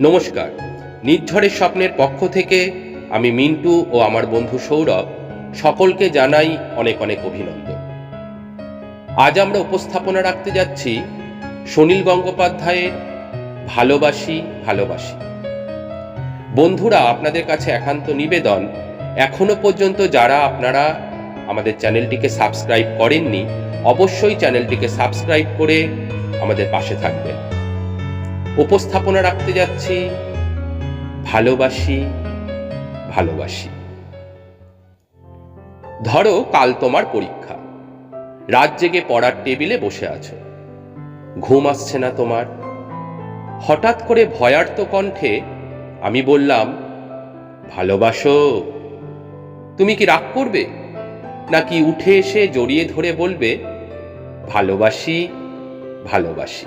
নমস্কার। নির্ঝরের স্বপ্নের পক্ষ থেকে আমি মিন্টু ও আমার বন্ধু সৌরভ সকলকে জানাই অনেক অনেক অভিনন্দন। আজ আমরা উপস্থাপনা রাখতে যাচ্ছি সুনীল গঙ্গোপাধ্যায়ের ভালোবাসি ভালোবাসি। বন্ধুরা, আপনাদের কাছে একান্ত নিবেদন, এখনও পর্যন্ত যারা আপনারা আমাদের চ্যানেলটিকে সাবস্ক্রাইব করেননি, অবশ্যই চ্যানেলটিকে সাবস্ক্রাইব করে আমাদের পাশে থাকবেন। উপস্থাপনা রাখতে যাচ্ছি। ভালোবাসি ভালোবাসি। ধরো কাল তোমার পরীক্ষা। রাত জেগে পড়ার টেবিলে বসে আছো। ঘুম আসছে না তোমার। হঠাৎ করে ভয়ার্ত কণ্ঠে আমি বললাম, ভালোবাসো। তুমি কি রাগ করবে? নাকি উঠে এসে জড়িয়ে ধরে বলবে, ভালোবাসি ভালোবাসি?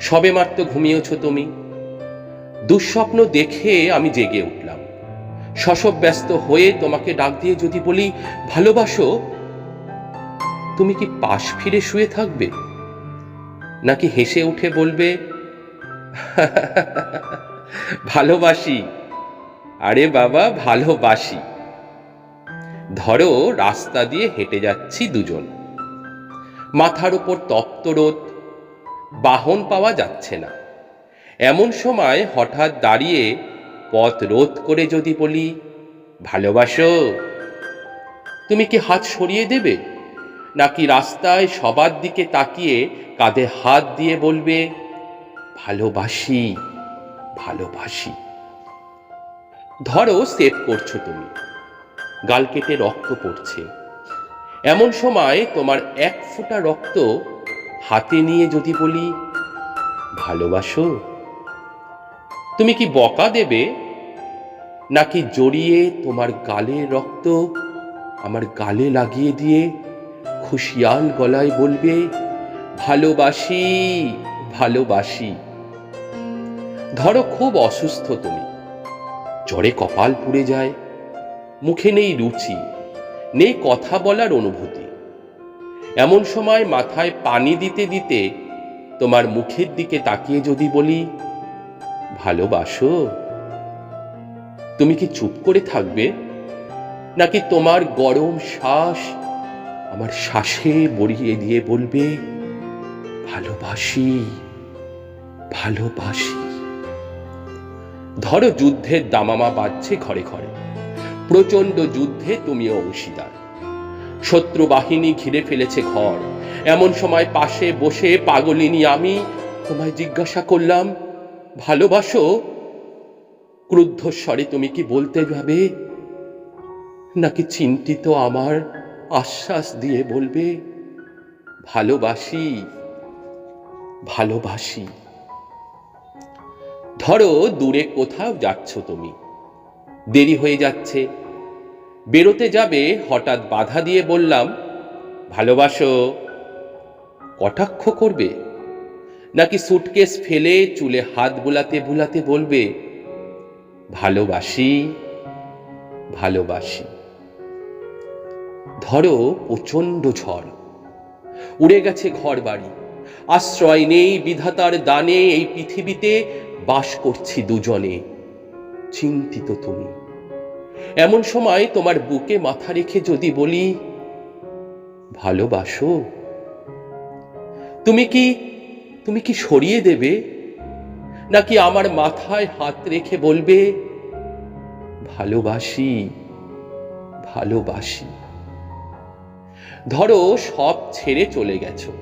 সবে মাত্র ঘুমিয়েছ তুমি? দুঃস্বপ্ন দেখে আমি জেগে উঠলাম। শশব ব্যস্ত হয়ে তোমাকে ডাক দিয়ে যদি বলি, ভালোবাসো? তুমি কি পাশ ফিরে শুয়ে থাকবে? নাকি হেসে উঠে বলবে ভালোবাসি। আরে বাবা, ভালোবাসি। ধরো, রাস্তা দিয়ে হেঁটে যাচ্ছি দুজন। মাথার উপর তপ্ত রোদ বাহন পাওয়া যাচ্ছে না। এমন সময় হঠাৎ দাঁড়িয়ে পথ রোধ করে যদি বলি, ভালোবাসো? তুমি কি হাত সরিয়ে দেবে? নাকি রাস্তায় সবার দিকে তাকিয়ে কাঁধে হাত দিয়ে বলবে, ভালোবাসি ভালোবাসি? ধরো সেভ করছ তুমি। গাল কেটে রক্ত পড়ছে। এমন সময় তোমার এক ফোঁটা রক্ত হাতে নিয়ে যদি বলি, ভালোবাসো? তুমি কি বকা দেবে? নাকি জড়িয়ে তোমার গালের রক্ত আমার গালে লাগিয়ে দিয়ে খুশিয়াল গলায় বলবে, ভালোবাসি ভালোবাসি। ধরো খুব অসুস্থ তুমি। জ্বরে কপাল পুড়ে যায়, মুখে নেই রুচি, নেই কথা বলার অনুভূতি। এমন সময় মাথায় পানি দিতে দিতে তোমার মুখের দিকে তাকিয়ে যদি বলি, ভালোবাসো? তুমি কি চুপ করে থাকবে? নাকি তোমার গরম শ্বাস আমার শ্বাসে বড়িয়ে দিয়ে বলবে, ভালোবাসি ভালোবাসি? ধরো যুদ্ধের দামামা বাজছে ঘরে ঘরে। প্রচণ্ড যুদ্ধে তুমিও অংশীদার। শত্রু বাহিনী ঘিরে ফেলেছে ঘর। এমন সময় পাশে বসে পাগলিনী আমি তোমায় জিজ্ঞাসা করলাম, ভালোবাসো? ক্রুদ্ধ স্বরে তুমি কি বলতে যাবে? নাকি চিন্তিত আমার আশ্বাস দিয়ে বলবে, ভালোবাসি ভালোবাসি। ধরো দূরে কোথাও যাচ্ছ তুমি। দেরি হয়ে যাচ্ছে। বেরোতে যাবে, হঠাৎ বাধা দিয়ে বললাম, ভালোবাসো, কটাক্ষ করবে? নাকি সুটকেস ফেলে চুলে হাত বুলাতে বুলাতে বলবে, ভালোবাসি ভালোবাসি। ধরো প্রচণ্ড ঝড়, উড়ে গেছে ঘর বাড়ি আশ্রয় নেই বিধাতার দানে, এই পৃথিবীতে বাস করছি দুজনে, চিন্তিত তুমি। এমন সময় তোমার বুকে মাথা রেখে যদি বলি, ভালোবাসো? তুমি কি তুমি কি সরিয়ে দেবে? নাকি আমার মাথায় হাত রেখে বলবে, ভালোবাসি ভালোবাসি? ধরো সব ছেড়ে চলে গেছো,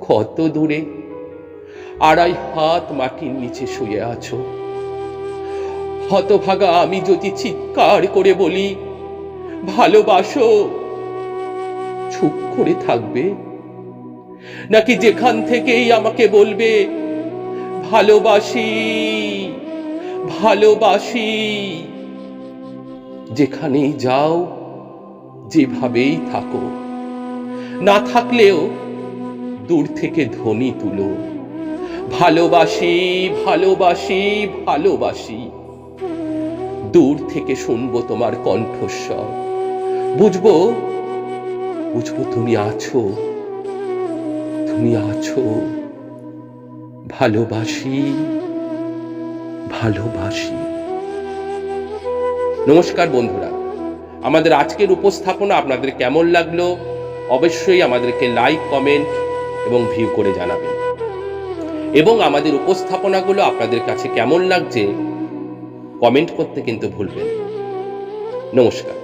কত দূরে, আড়াই হাত মাটির নিচে শুয়ে আছো। হতভাগা, আমি যদি চিৎকার করে বলি, ভালোবাসো, চুপ করে থাকবে? নাকি যেখান থেকেই আমাকে বলবে, ভালোবাসি ভালোবাসি? যেখানেই যাও, যেভাবেই থাকো। না থাকলেও দূর থেকে ধ্বনি তুলো। ভালোবাসি ভালোবাসি ভালোবাসি। দূর থেকে শুনব তোমার কণ্ঠস্বর। বুঝব? বুঝব তুমি আছো? তুমি আছো? ভালোবাসি ভালোবাসি। নমস্কার বন্ধুরা, আমাদের আজকের উপস্থাপনা আপনাদের কেমন লাগল? অবশ্যই আমাদেরকে লাইক কমেন্ট এবং ভিউ করে জানাবেন। এবং আমাদের উপস্থাপনাগুলো আপনাদের কাছে কেমন লাগছে? কমেন্ট করতে কিন্তু ভুলবেন নমস্কার।